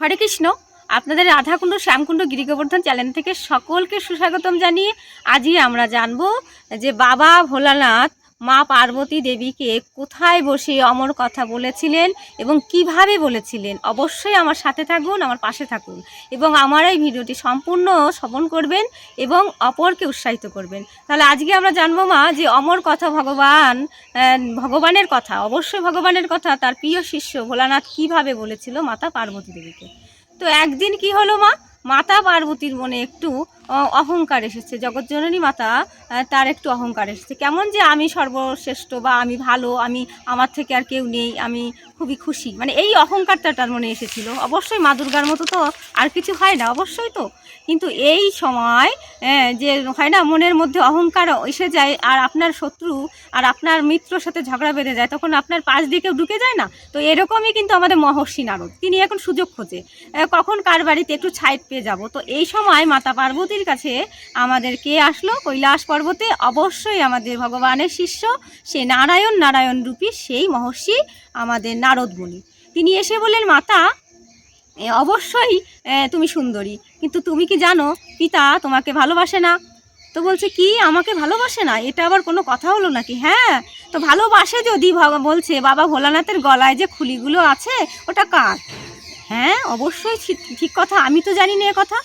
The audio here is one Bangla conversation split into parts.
হরে কৃষ্ণ। আপনাদের রাধাকুণ্ড, শ্যামকুণ্ড, গিরিগোবর্ধন চ্যানেল থেকে সকলকে সুস্বাগতম জানিয়ে আজই আমরা জানব যে বাবা ভোলানাথ মা পার্বতী দেবীকে কোথায় বসে অমর কথা বলেছিলেন এবং কীভাবে বলেছিলেন? অবশ্যই আমার সাথে থাকুন, আমার পাশে থাকুন এবং আমার এই ভিডিওটি সম্পূর্ণ শ্রবণ করবেন এবং অপরকে উৎসাহিত করবেন। তাহলে আজকে আমরা জানব মা যে অমর কথা ভগবান ভগবানের কথা, অবশ্যই ভগবানের কথা, তার প্রিয় শিষ্য ভোলানাথ কীভাবে বলেছিল মাতা পার্বতী দেবীকে। তো একদিন কি হলো মা? মাতা পার্বতীর মনে একটু অহংকার এসেছে। জগৎজননী মাতা তার একটু অহংকার এসেছে। কেমন যে আমি সর্বশ্রেষ্ঠ বা আমি ভালো, আমি আমার থেকে আর কেউ নেই, আমি খুবই খুশি। মানে এই অহংকারটা তার মনে এসেছিল। অবশ্যই মা দুর্গার মতো তো আর কিছু হয় না, অবশ্যই তো। কিন্তু এই সময় যে হয় না, মনের মধ্যে অহংকার এসে যায় আর আপনার শত্রু আর আপনার মিত্রর সাথে ঝগড়া বেঁধে যায়, তখন আপনার পাশ দিয়ে কেউ ঢুকে যায় না? তো এরকমই কিন্তু আমাদের মহর্ষি নারদ। তিনি এখন সুযোগ খোঁজে। কখন কার বাড়িতে একটু ছাইট পেয়ে যাব। তো এই সময় মাতা পার্বতীর কাছে আমাদের কে আসলো? কৈলাস পর্বতে অবশ্যই আমাদের ভগবানের শিষ্য, সে নারায়ণ নারায়ণ রূপী, সেই মহর্ষি আমাদের নারদ মুনি তিনি এসে বললেন, মাতা অবশ্যই তুমি সুন্দরী। কিন্তু তুমি কি জানো, পিতা তোমাকে ভালোবাসে না? তো বলছে, কি, আমাকে ভালোবাসে না? এটা আবার কোনো কথা হলো নাকি? হ্যাঁ তো ভালোবাসে যদি বলছে, বাবা ভোলানাথের গলায় যে খুলিগুলো আছে, ওটা কার? হ্যাঁ অবশ্যই ঠিক- কথা। আমি তো জানি না কথা।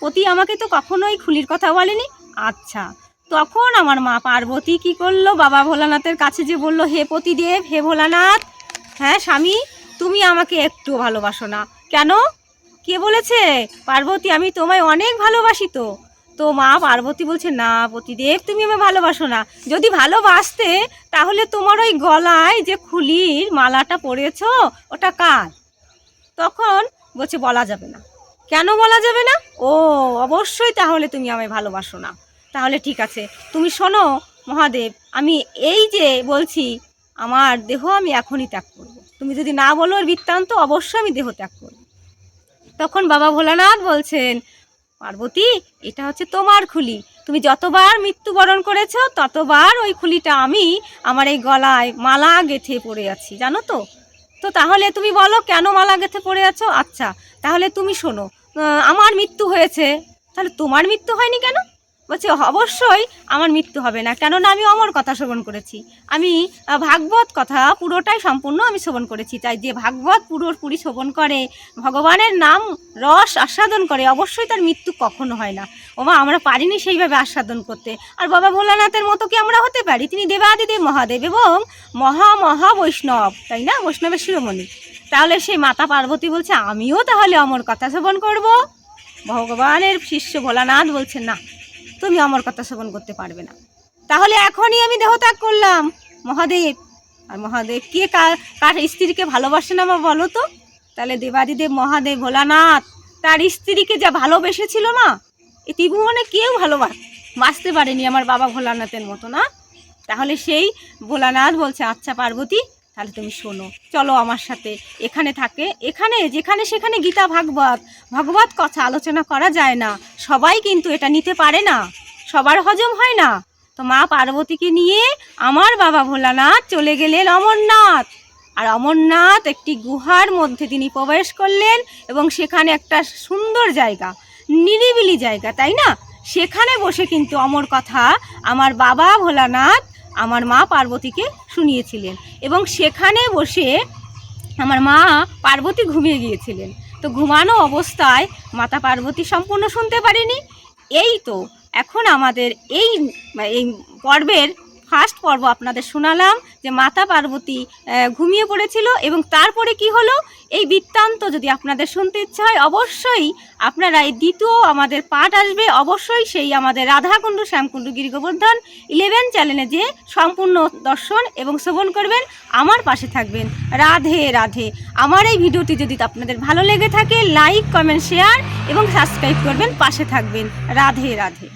পতি আমাকে তো কখনোই খুলির কথা বলেনি। আচ্ছা তখন আমার মা পার্বতী কি করল? বাবা ভোলানাথের কাছে যে বলল, হে পতিদেব, হে ভোলানাথ হ্যাঁ স্বামী, তুমি আমাকে একটু ভালোবাসো না। কেন? কে বলেছে? পার্বতী, আমি তোমায় অনেক ভালোবাসি তো। তো মা পার্বতী বলছে, না পতিদেব, তুমি আমায় ভালোবাসো না। যদি ভালোবাসতে, তাহলে তোমার ওই গলায় যে খুলির মালাটা পরেছো, ওটা কার? তখন বলছে, বলা যাবে না। কেন বলা যাবে না? ও, অবশ্যই তাহলে তুমি আমায় ভালোবাসো না। তাহলে ঠিক আছে, তুমি শোনো মহাদেব, আমি এই যে বলছি, আমার দেহ আমি এখনই ত্যাগ করব। তুমি যদি না বলো এর বৃত্তান্ত, অবশ্যই আমি দেহ ত্যাগ করব। তখন বাবা ভোলানাথ বলছেন, পার্বতী, এটা হচ্ছে তোমার খুলি। তুমি যতবার মৃত্যুবরণ করেছ, ততবার ওই খুলিটা আমি আমার এই গলায় মালা গেঁথে পড়ে আছি। জানো তো? তো তাহলে তুমি বলো, কেন মালা গেঁথে পড়ে আছো? আচ্ছা তাহলে তুমি শোনো আমার মৃত্যু হয়েছে। তাহলে তোমার মৃত্যু হয়নি কেন? বলছে, অবশ্যই আমার মৃত্যু হবে না, কেননা আমি অমর কথা শ্রবণ করেছি। আমি ভাগবত কথা পুরোটাই সম্পূর্ণ আমি শ্রবণ করেছি। তাই যে ভাগবত পুরোপুরি শ্রবণ করে, ভগবানের নাম রস আস্বাদন করে, অবশ্যই তার মৃত্যু কখনো হয় না। ওমা, আমরা পারিনি সেইভাবে আস্বাদন করতে। আর বাবা ভোলানাথের মতো কি আমরা হতে পারি? তিনি দেবাদিদেব মহাদেব এবং মহা মহা বৈষ্ণব, তাই না? বৈষ্ণবের শিরোমণি। তাহলে সেই মাতা পার্বতী বলছে, আমিও তাহলে অমর কথা শ্রবণ করব? ভগবানের শিষ্য ভোলানাথ বলছে, না তুমি আমার কথা শ্রবণ করতে পারবে না। তাহলে এখনই আমি দেহত্যাগ করলাম। মহাদেব, আর মহাদেব কে কার স্ত্রীকে ভালোবাসে না মা বলো তো? তাহলে দেবাদিদেব, মহাদেব, ভোলানাথ, তার স্ত্রীকে যা ভালোবেসেছিল মা এই ত্রিভুবনে কেউ ভালোবাস বাঁচতে পারেনি আমার বাবা ভোলানাথের মতো না? তাহলে সেই ভোলানাথ বলছে আচ্ছা পার্বতী তাহলে তুমি শোনো। চলো আমার সাথে এখানে থাকে। এখানে, যেখানে সেখানে গীতা ভাগবত। ভগবত কথা আলোচনা করা যায় না। সবাই কিন্তু এটা নিতে পারে না। সবার হজম হয় না। তো মা পার্বতীকে নিয়ে আমার বাবা ভোলানাথ চলে গেলেন অমরনাথ। আর অমরনাথ একটি গুহার মধ্যে তিনি প্রবেশ করলেন এবং সেখানে একটা সুন্দর জায়গা, নিরিবিলি জায়গা, তাই না? সেখানে বসে কিন্তু অমর কথা আমার বাবা ভোলানাথ আমার মা পার্বতীকে শুনিয়েছিলেন এবং সেখানে বসে আমার মা পার্বতী ঘুমিয়ে গিয়েছিলেন। তো ঘুমানো অবস্থায় মাতা পার্বতী সম্পূর্ণ শুনতে পারেনি। এই তো, এখন আমাদের এই পর্বের ফার্স্ট পর্ব আপনাদের শোনালাম যে মাতা পার্বতী ঘুমিয়ে পড়েছিল এবং তারপরে কি হলো? এই বৃত্তান্ত যদি আপনাদের শুনতে ইচ্ছা হয়, অবশ্যই আপনারা এই দ্বিতীয় আমাদের পাঠ আসবে। অবশ্যই সেই আমাদের রাধাকুণ্ড, শ্যামকুণ্ড, গিরিগোবর্ধন ইলেভেন চ্যানেলে যে সম্পূর্ণ দর্শন এবং শ্রবণ করবেন, আমার পাশে থাকবেন রাধে রাধে। আমার এই ভিডিওটি যদি আপনাদের ভালো লেগে থাকে লাইক কমেন্ট শেয়ার এবং সাবস্ক্রাইব করবেন, পাশে থাকবেন রাধে রাধে।